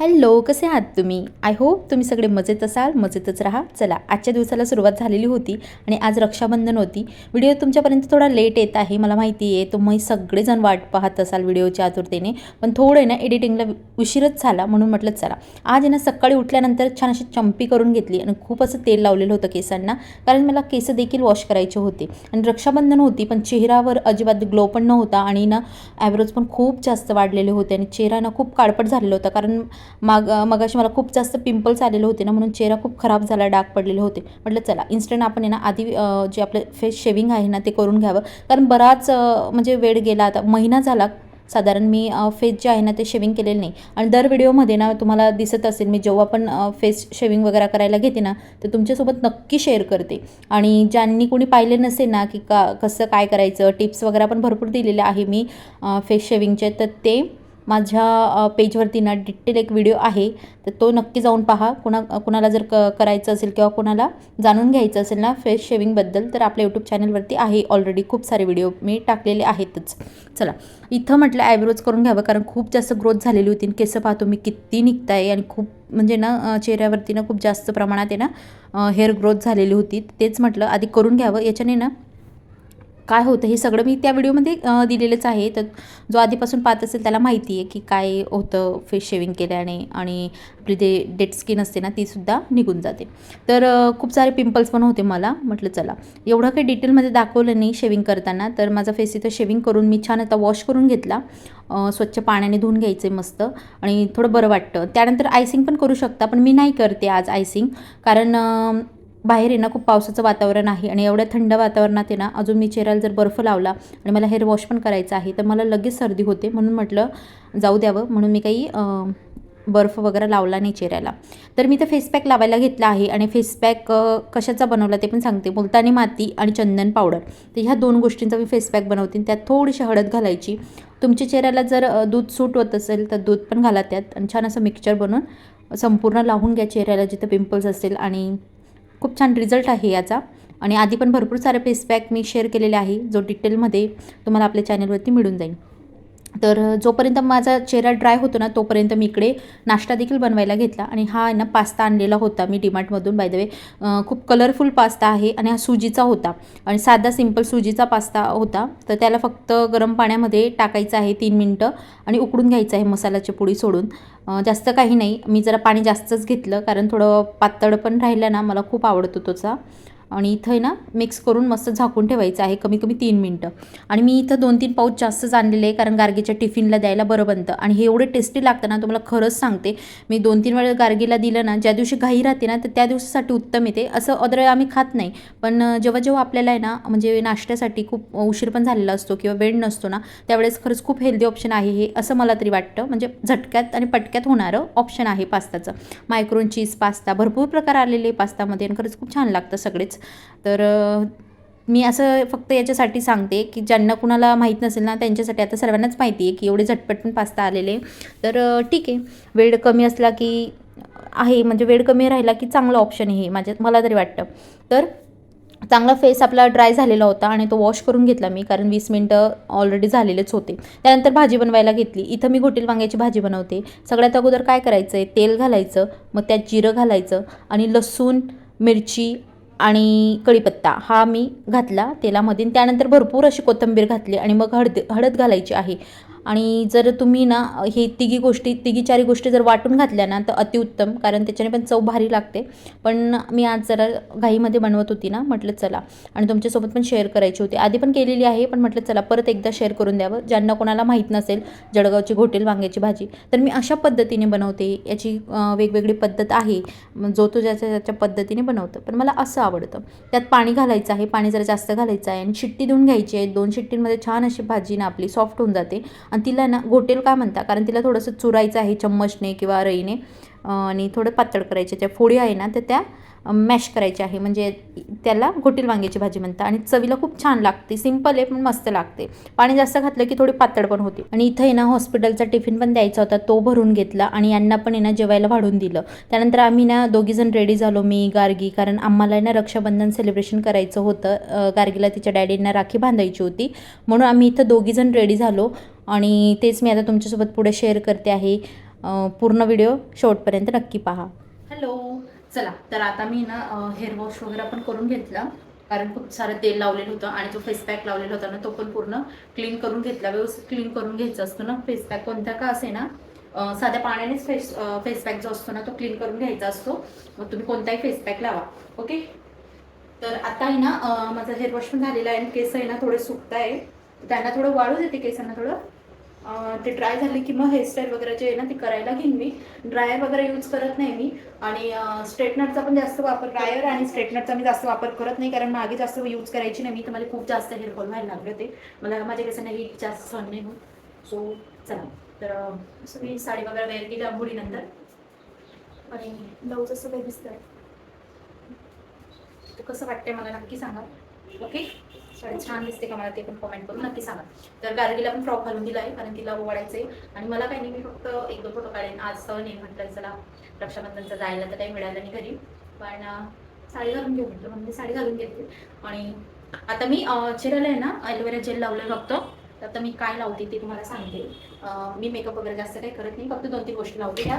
Hello कसे आहात तुम्ही? आय होप तुम्ही सगळे मजेत असाल मजेतच राहा. चला आजच्या दिवसाला सुरुवात झालेली होती आणि आज रक्षाबंधन होती. व्हिडिओ तुमच्यापर्यंत थोडा लेट येत आहे मला माहिती आहे. तुम्ही सगळेजण वाट पाहत असाल व्हिडिओच्या आतुरतेने पण थोडं ना एडिटिंगला उशीरच झाला म्हणून म्हटलं चला. आज ना सकाळी उठल्यानंतर छान अशी चंपी करून घेतली आणि खूप असं तेल लावलेलं होतं केसांना कारण मला केस देखील वॉश करायचे होते. आणि रक्षाबंधन होती पण चेहऱ्यावर अजिबात ग्लो पण नव्हता आणि ना ॲव्हरेज पण खूप जास्त वाढलेले होते आणि चेहरा ना खूप काळपट झालेला होता कारण माग मगाशी मला खूप जास्त पिंपल्स आलेले होते ना म्हणून चेहरा खूप खराब झाला डाग पडलेले होते. म्हटलं चला इन्स्टंट आपण आहे ना आधी जे आपलं फेस शेविंग आहे ना ते करून घ्यावं. कारण बराच म्हणजे वेळ गेला आता महिना झाला. साधारण मी फेस जे आहे ना ते शेविंग केलेलं नाही. आणि दर व्हिडिओमध्ये ना तुम्हाला दिसत असेल मी जेव्हा पण फेस शेविंग वगैरे करायला घेते ना तर तुमच्यासोबत नक्की शेअर करते. आणि ज्यांनी कोणी पाहिले नसेल ना की का कसं काय करायचं टिप्स वगैरे पण भरपूर दिलेले आहे मी फेस शेविंगचे तर ते माझ्या पेजवरती ना डिटेल एक व्हिडिओ आहे तर तो नक्की जाऊन पहा. कुणा कुणाला जर क करायचं असेल किंवा कुणाला जाणून घ्यायचं असेल ना फेस शेविंगबद्दल तर आपल्या यूट्यूब चॅनलवरती आहे ऑलरेडी खूप सारे व्हिडिओ. मी टाकलेले आहेतच. चला इथं म्हटलं ॲव्हरोज करून घ्यावं कारण खूप जास्त ग्रोथ झालेली होती. आणि केसं पाहतो मी किती निघताय आणि खूप म्हणजे ना चेहऱ्यावरती ना खूप जास्त प्रमाणात आहे ना हेअर ग्रोथ झालेली होती. तेच म्हटलं आधी करून घ्यावं. याच्याने ना काय होतं हे सगळं मी त्या व्हिडिओमध्ये दिलेलंच आहे. तर जो आधीपासून पाहत असेल त्याला माहिती आहे की काय होतं फेस शेविंग केल्याने आणि आपली ते डेड स्किन असते ना तीसुद्धा निघून जाते. तर खूप सारे पिंपल्स पण होते मला. म्हटलं चला. एवढं काही डिटेलमध्ये दाखवलं नाही शेविंग करताना. तर माझा फेस इथं शेविंग करून मी छान आता वॉश करून घेतला. स्वच्छ पाण्याने धुवून घ्यायचं आहे मस्त. आणि थोडं बरं वाटतं. त्यानंतर आयसिंग पण करू शकता पण मी नाही करते आज आयसिंग कारण बाहेर आहे ना खूप पावसाचं वातावरण आहे आणि एवढ्या थंड वातावरणात आहे ना अजून मी चेहऱ्याला जर बर्फ लावला आणि मला हेअर वॉश पण करायचं आहे तर मला लगेच सर्दी होते. म्हणून म्हटलं जाऊ द्यावं. म्हणून मी काही बर्फ वगैरे लावला नाही चेहऱ्याला. तर मी तर फेसपॅक लावायला घेतला आहे आणि फेस पॅक कशाचा बनवला ते पण सांगते. मुलतानी माती आणि चंदन पावडर तर ह्या दोन गोष्टींचा मी फेस पॅक बनवते त्यात थोडीशी हळद घालायची. तुमच्या चेहऱ्याला जर दूध सूट होत असेल तर दूध पण घाला त्यात आणि छान असं मिक्सचर बनवून संपूर्ण लावून घ्या चेहऱ्याला जिथं पिंपल्स असेल आणि खूप छान रिझल्ट आहे याचा. आणि आधी पण भरपूर सारे फेसपॅक मी शेअर केलेले आहे जो डिटेलमध्ये तुम्हाला आपल्या चॅनलवरती मिळून जाईल. तर जोपर्यंत माझा चेहरा ड्राय होतो ना तोपर्यंत मी इकडे नाश्ता देखील बनवायला घेतला. आणि हा आहे ना पास्ता आणलेला होता मी डिमार्टमधून बाय द वे खूप कलरफुल पास्ता आहे आणि हा सुजीचा होता. आणि साधा सिंपल सुजीचा पास्ता होता. तर त्याला फक्त गरम पाण्यामध्ये टाकायचं आहे तीन मिनटं आणि उकडून घ्यायचं आहे मसाल्याची पुडी सोडून. जास्त काही नाही. मी जरा पाणी जास्तच घेतलं कारण थोडं पातळ पण राहिलं ना मला खूप आवडतो तोचा आणि इथं आहे ना मिक्स करून मस्त झाकून ठेवायचं आहे कमी कमी तीन मिनटं. आणि मी इथं दोन तीन पाऊच जास्तच आणलेले आहे कारण गार्गीच्या टिफिनला द्यायला बरं बनतं. आणि हे एवढे टेस्टी लागतं ना तुम्हाला खरंच सांगते मी दोन तीन वेळा गार्गीला दिलं ना ज्या दिवशी घाई राहते ना तर त्या दिवसासाठी उत्तम येते. असं अदर आम्ही खात नाही पण जेव्हा जेव्हा आपल्याला आहे ना म्हणजे नाश्त्यासाठी खूप उशीर पण झालेला असतो किंवा वेळ नसतो ना त्यावेळेस खरंच खूप हेल्दी ऑप्शन आहे हे असं मला तरी वाटतं. म्हणजे झटक्यात आणि पटक्यात होणारं ऑप्शन आहे पास्ताचं. मायक्रोन चीज पास्ता भरपूर प्रकार आलेले आहे पास्तामध्ये आणि खरंच खूप छान लागतं सगळेच. तर मी असं फक्त याच्यासाठी सांगते की ज्यांना कुणाला माहीत नसेल ना त्यांच्यासाठी आता सर्वांनाच माहिती आहे की एवढे झटपट पण पास्ता आलेले तर ठीक आहे. वेळ कमी असला की आहे म्हणजे वेळ कमी राहिला की चांगलं ऑप्शन आहे माझ्या मला तरी वाटतं. तर चांगला फेस आपला ड्राय झालेला होता आणि तो वॉश करून घेतला मी कारण वीस मिनटं ऑलरेडी झालेलेच होते. त्यानंतर भाजी बनवायला घेतली. इथं मी घोटील वांग्याची भाजी बनवते. सगळ्यात अगोदर काय करायचं? आहे तेल घालायचं मग त्यात जिरं घालायचं आणि लसूण मिरची आणि कढीपत्ता हा मी घातला तेलामध्ये. त्यानंतर भरपूर अशी कोथिंबीर घातली आणि मग हळद हळद घालायची आहे. आणि जर तुम्ही ना हे तिघी गोष्टी तिघी चारी गोष्टी जर वाटून घातल्या ना तर अतिउत्तम कारण त्याच्याने पण चव भारी लागते. पण मी आज जरा घाईमध्ये बनवत होती ना म्हटलं चला आणि तुमच्यासोबत पण शेअर करायची होती. आधी पण केलेली आहे पण म्हटलं चला परत एकदा शेअर करून द्यावं. ज्यांना कोणाला माहीत नसेल जळगावची घोटेल वांग्याची भाजी तर मी अशा पद्धतीने बनवते. याची वेगवेगळी पद्धत आहे. जो तो ज्याच्या ज्याच्या पद्धतीने बनवतं. पण मला असं आवडतं. त्यात पाणी घालायचं आहे पाणी जरा जास्त घालायचं आहे आणि शिट्टी देऊन घ्यायची आहे. दोन शिट्टींमध्ये छान अशी भाजी ना आपली सॉफ्ट होऊन जाते. आणि तिला ना घोटेल का म्हणता कारण तिला थोडंसं चुरायचं आहे चम्मचने किंवा रईने. आणि थोडं पातळ करायचे त्या फोडी आहे ना तर त्या मॅश करायच्या आहे. म्हणजे त्याला घोटील वांग्याची भाजी म्हणतात. आणि चवीला खूप छान लागते. सिंपल आहे पण मस्त लागते. पाणी जास्त घातलं की थोडी पातळ पण होते. आणि इथं आहे ना हॉस्पिटलचा टिफिन पण द्यायचा होता. तो भरून घेतला आणि यांना पण आहे ना जेवायला वाढून दिलं. त्यानंतर आम्ही ना दोघीजण रेडी झालो मी गार्गी. कारण आम्हाला आहे ना रक्षाबंधन सेलिब्रेशन करायचं होतं. गार्गीला तिच्या डॅडींना राखी बांधायची होती. म्हणून आम्ही इथं दोघीजण रेडी झालो. आणि तेच मी आता तुमच्यासोबत पुढे शेअर करते आहे. पूर्ण व्हिडिओ शेवटपर्यंत नक्की पहा. हॅलो चला तर आता मी ना हेअर वॉश वगैरे पण करून घेतला. कारण खूप सारं तेल लावलेलं होतं आणि जो फेस पॅक लावलेला होता ना तो पण पूर्ण क्लीन करून घेतला. व्यवस्थित क्लीन करून घ्यायचा असतो ना. फेस पॅक कोणता का असे ना साध्या पाण्यानेच फेस फेस पॅक जो असतो ना तो क्लीन करून घ्यायचा असतो. मग तुम्ही कोणताही फेस पॅक लावा. ओके तर आता आहे ना माझा हेअर वॉश पण झालेला आहे आणि केस आहे ना थोडे सुकत आहे त्यांना थोडं वाळू देते केसांना थोडं. ते ड्राय झाले की मग हेअरस्टाईल वगैरे जे आहे ना ते करायला घेईन मी. ड्रायर वगैरे यूज करत नाही मी. आणि स्ट्रेटनरचा पण जास्त वापर ड्रायर आणि स्ट्रेटनरचा मी जास्त वापर करत नाही कारण मागे जास्त यूज करायची नाही मी. तर मला खूप जास्त हेअर फॉल व्हायला लागले होते. मला माझ्या केसांना हीट जास्त सहन नाही होत. सो चला. तर असं मी साडी वगैरे वेअर केली आंघोळीनंतर. आणि ब्लाऊज असं काही दिसतंय. कसं वाटतंय मला नक्की सांगा. ओके साडी छान दिसते का मला ते पण कमेंट करून नक्की सांगा. तर गार्गीला पण फ्रॉक घालून दिला आहे कारण तिला ओवाळायचं आहे आणि मला काही नाही मी फक्त एक दोन फोटो काढेन. आज सण आहे म्हटलं चला रक्षाबंधनचं जायला तर काही मिळालं नाही घरी. पण साडी घालून घेऊ म्हटलं. म्हणून साडी घालून घेतली आणि आता मी चेहऱ्याला आहे ना ॲलोवेरा जेल लावलं फक्त. तर आता मी काय लावते ते तुम्हाला सांगते. मी मेकअप वगैरे जास्त काही करत नाही फक्त दोन तीन गोष्टी लावते त्या.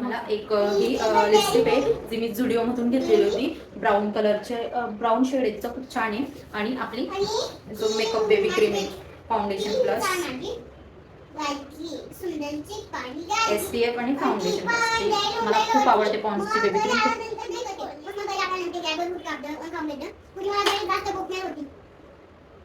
मला एक ही लिपस्टिक आहे जी मी झुडिओमधून घेतलेली होती. ब्राऊन कलरचे ब्राऊन शेड आहे खूप छान आहे. आणि आपली जो मेकअप बेबी क्रीम आहे foundation plus S P F आणि फाउंडेशन मला खूप आवडते पॉन्सची बेबी क्रीम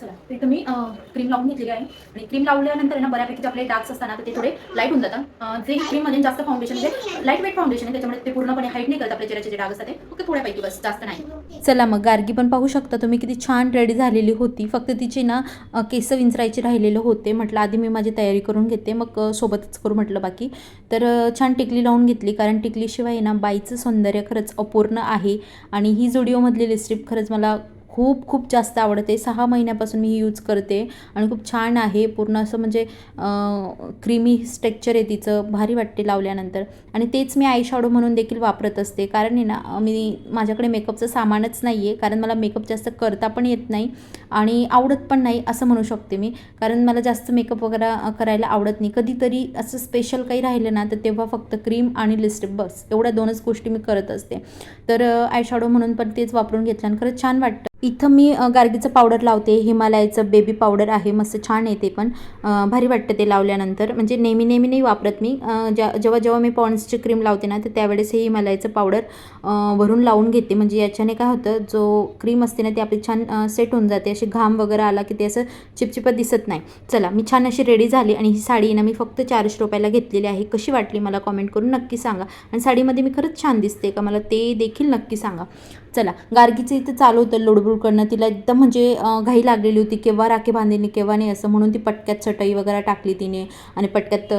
चला ते मी क्रीम लावून घेतलेली आहे. आणि क्रीम लावल्यानंतर ना बऱ्यापैकी जे आपले डार्क्स असतात ना तर ते थोडे लाइट होऊन जातात. जे क्रीममध्ये जास्त फाउंडेशन म्हणजे लाइट वेट फाउंडेशन आहे त्याच्यामुळे ते पूर्णपणे हाईट नाही करत आपल्या चेहऱ्याचे जे डाग असतात ते. थोड्यापैकी बस जास्त नाही. चला मग गार्गी पण पाहू शकता तुम्ही किती छान रेडी झालेली होती. फक्त तिची ना केस विंचरायचे राहिलेले होते. म्हटलं आधी मी माझी तयारी करून घेते मग सोबतच करू म्हटलं बाकी. तर छान टिकली लावून घेतली कारण टिकलीशिवाय ना बाईचं सौंदर्य खरंच अपूर्ण आहे. आणि ही जुडिओमधली लिस्ट्रिप खरंच मला खूप खूप जास्त आवडते. सहा महिन्यापासून मी ही यूज करते आणि खूप छान आहे. पूर्ण असं म्हणजे क्रीमी स्ट्रक्चर आहे तिचं भारी वाटते लावल्यानंतर. आणि तेच मी आय शॅडो म्हणून देखील वापरत असते. कारण आहे ना मी माझ्याकडे मेकअपचं सामानच नाही आहे कारण मला मेकअप जास्त करता पण येत नाही आणि आवडत पण नाही असं म्हणू शकते मी. कारण मला जास्त मेकअप वगैरे करायला आवडत नाही. कधीतरी असं स्पेशल काही राहिलं ना तर तेव्हा फक्त क्रीम आणि लिपस्टिक बस. एवढ्या दोनच गोष्टी मी करत असते. तर आय शॅडो म्हणून पण तेच वापरून घेतल्यानं खरंच छान वाटतं. इथं मी गार्गीचं पावडर लावते हिमालयाचं बेबी पावडर आहे मस्त छान येते पण. भारी वाटतं ते लावल्यानंतर. म्हणजे नेहमी नेहमी नाही वापरत मी. ज्या जेव्हा जेव्हा मी पॉन्ड्सची क्रीम लावते ना तर त्यावेळेस हे हिमालयाचं पावडर भरून वरून लावून घेते. म्हणजे याच्याने काय होतं जो क्रीम असते ना ती आपली छान सेट होऊन जाते. अशी घाम वगैरे आला की ते असं चिपचिपत दिसत नाही. चला मी छान अशी रेडी झाली आणि ही साडी ना मी फक्त चारशे रुपयाला घेतलेली आहे. कशी वाटली मला कॉमेंट करून नक्की सांगा. आणि साडीमध्ये मी खरंच छान दिसते का? मला ते देखील नक्की सांगा. चला गार्गीचं इथं चालू होतं लोडबुड करणं. तिला एकदम म्हणजे घाई लागलेली होती. केव्हा राखे बांधेनी केव्हा नाही असं म्हणून ती पटक्यात चटई वगैरे टाकली तिने आणि पटक्यात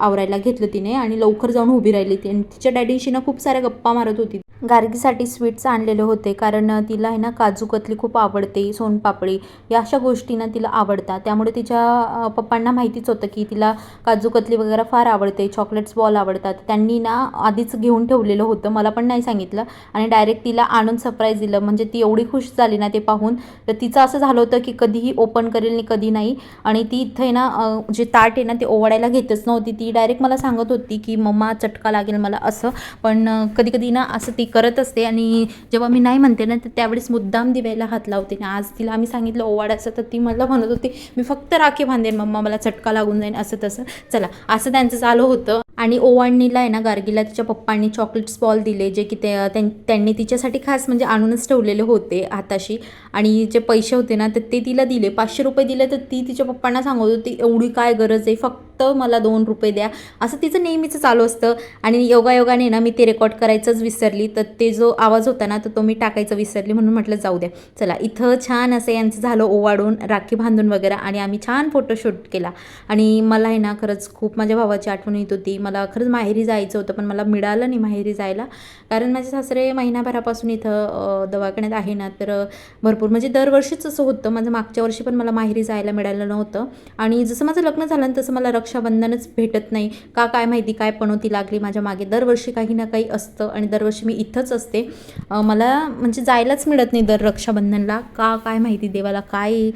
आवरायला घेतलं तिने आणि लवकर जाऊन उभी राहिली ती. आणि तिच्या डॅडीशी ना खूप साऱ्या गप्पा मारत होती. गार्गीसाठी स्वीट्स आणलेले होते कारण तिला आहे ना काजू कतली खूप आवडते सोनपापडी या अशा गोष्टी ना तिला आवडतात. त्यामुळे तिच्या पप्पांना माहितीच होतं की तिला काजू कतली वगैरे फार आवडते चॉकलेट्स बॉल आवडतात. त्यांनी ना आधीच घेऊन ठेवलेलं होतं मला पण नाही सांगितलं. आणि डायरेक्ट तिला आणून सरप्राईज दिलं. म्हणजे ती एवढी खुश झाली ना ते पाहून. तर तिचं असं झालं होतं की कधीही ओपन करेल आणि कधी नाही. आणि ती इथं आहे ना जे ताट आहे ना ते ओवाडायला घेतच नव्हती. ती डायरेक्ट मला सांगत होती की मम्मा चटका लागेल मला असं. पण कधी कधी ना असं ती करत असते. आणि जेव्हा मी नाही म्हणते ना तर त्यावेळेस मुद्दाम दिव्याला हात लावते. ना आज तिला आम्ही सांगितलं ओवाडायचं तर ती मला म्हणत होती मी फक्त राखी बांधेन मम्मा मला चटका लागून जाईन असं तसं. चला असं त्यांचं चालू होतं. आणि ओवाळणीला आहे ना गार्गीला तिच्या पप्पांनी चॉकलेट्स बॉल दिले जे की त्यां- त्यांनी तिच्यासाठी खास म्हणजे आणूनच ठेवलेले होते हाताशी. आणि जे पैसे होते ना तर ते तिला दिले. पाचशे रुपये दिले तर ती तिच्या पप्पांना सांगत होती एवढी काय गरज आहे? फक्त मला दोन रुपये द्या. असं तिचं नेहमीचं चालू असतं. आणि योगायोगाने ना मी ते रेकॉर्ड करायचंच विसरली. तर ते जो आवाज होता ना तर तो मी टाकायचं विसरली म्हणून म्हटलं जाऊ द्या. चला इथं छान असं यांचं झालं ओवाळून राखी बांधून वगैरे आणि आम्ही छान फोटोशूट केला. आणि मला आहे ना खरंच खूप माझ्या भावाची आठवण येत होती. मला खरंच माहेरी जायचं होतं पण मला मिळालं नाही माहेरी जायला. कारण माझे सासरे महिनाभरापासून इथं अ, दवाखान्यात आहे ना तर भरपूर. म्हणजे दरवर्षीच असं होतं. माझं मागच्या वर्षी पण मला माहेरी जायला मिळालं नव्हतं. आणि जसं माझं लग्न झालं ना तसं मला रक्षाबंधनच भेटत नाही. का काय माहिती काय पणोती लागली माझ्या मागे. दरवर्षी काही ना काही असतं आणि दरवर्षी मी इथंच असते. मला म्हणजे जायलाच मिळत नाही दर रक्षाबंधनला. का काय माहिती देवाला काय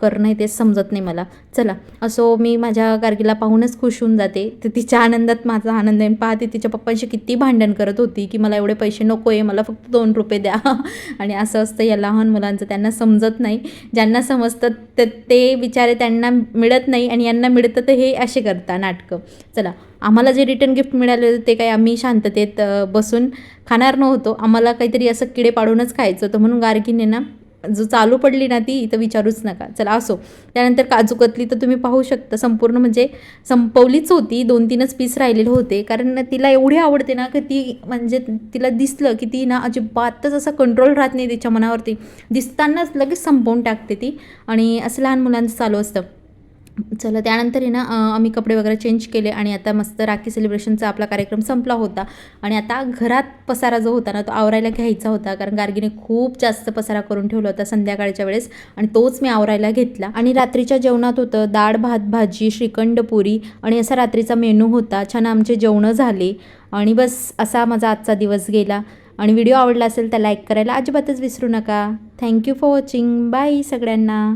करणं आहे ते समजत नाही मला. चला असो मी माझ्या गार्गीला पाहूनच खुश होऊन जाते. तर तिच्या आनंदात माझा आनंद आहे. पाहते तिच्या पप्पांशी किती भांडण करत होती की मला एवढे पैसे नको आहे मला फक्त दोन रुपये द्या. आणि असं असतं या लहान मुलांचं. त्यांना समजत नाही. ज्यांना समजतं तर ते विचारे त्यांना मिळत नाही आणि यांना मिळतं तर हे असे करता नाटकं. चला आम्हाला जे रिटर्न गिफ्ट मिळाले होते ते काही आम्ही शांततेत बसून खाणार नव्हतो. आम्हाला काहीतरी असं किडे पाडूनच खायचं होतं म्हणून गार्गीने ना जो चालू पडली ना ती तर विचारूच नका. चला असो. त्यानंतर काजू कतली तर तुम्ही पाहू शकता. संपूर्ण म्हणजे संपवलीच होती. दोन तीनच पीस राहिलेले होते. कारण तिला एवढी आवडते ना की ती म्हणजे तिला दिसलं की ती ना अजिबातच असा कंट्रोल राहत नाही तिच्या मनावरती. दिसतानाच लगेच संपवून टाकते ती. आणि असं लहान मुलांचं चालू असतं. चला त्यानंतर आहे ना आम्ही कपडे वगैरे चेंज केले आणि आता मस्त राखी सेलिब्रेशनचा आपला कार्यक्रम संपला होता. आणि आता घरात पसारा जो होता ना तो आवरायला घ्यायचा होता. कारण गार्गीने खूप जास्त पसारा करून ठेवला होता संध्याकाळच्या वेळेस आणि तोच मी आवरायला घेतला. आणि रात्रीच्या जेवणात होतं डाळ भात भाजी श्रीखंड पुरी आणि असा रात्रीचा मेनू होता. छान आमचे जेवणं झाले आणि बस असा माझा आजचा दिवस गेला. आणि व्हिडिओ आवडला असेल तर लाईक करायला अजिबातच विसरू नका. थँक्यू फॉर वॉचिंग बाय सगळ्यांना.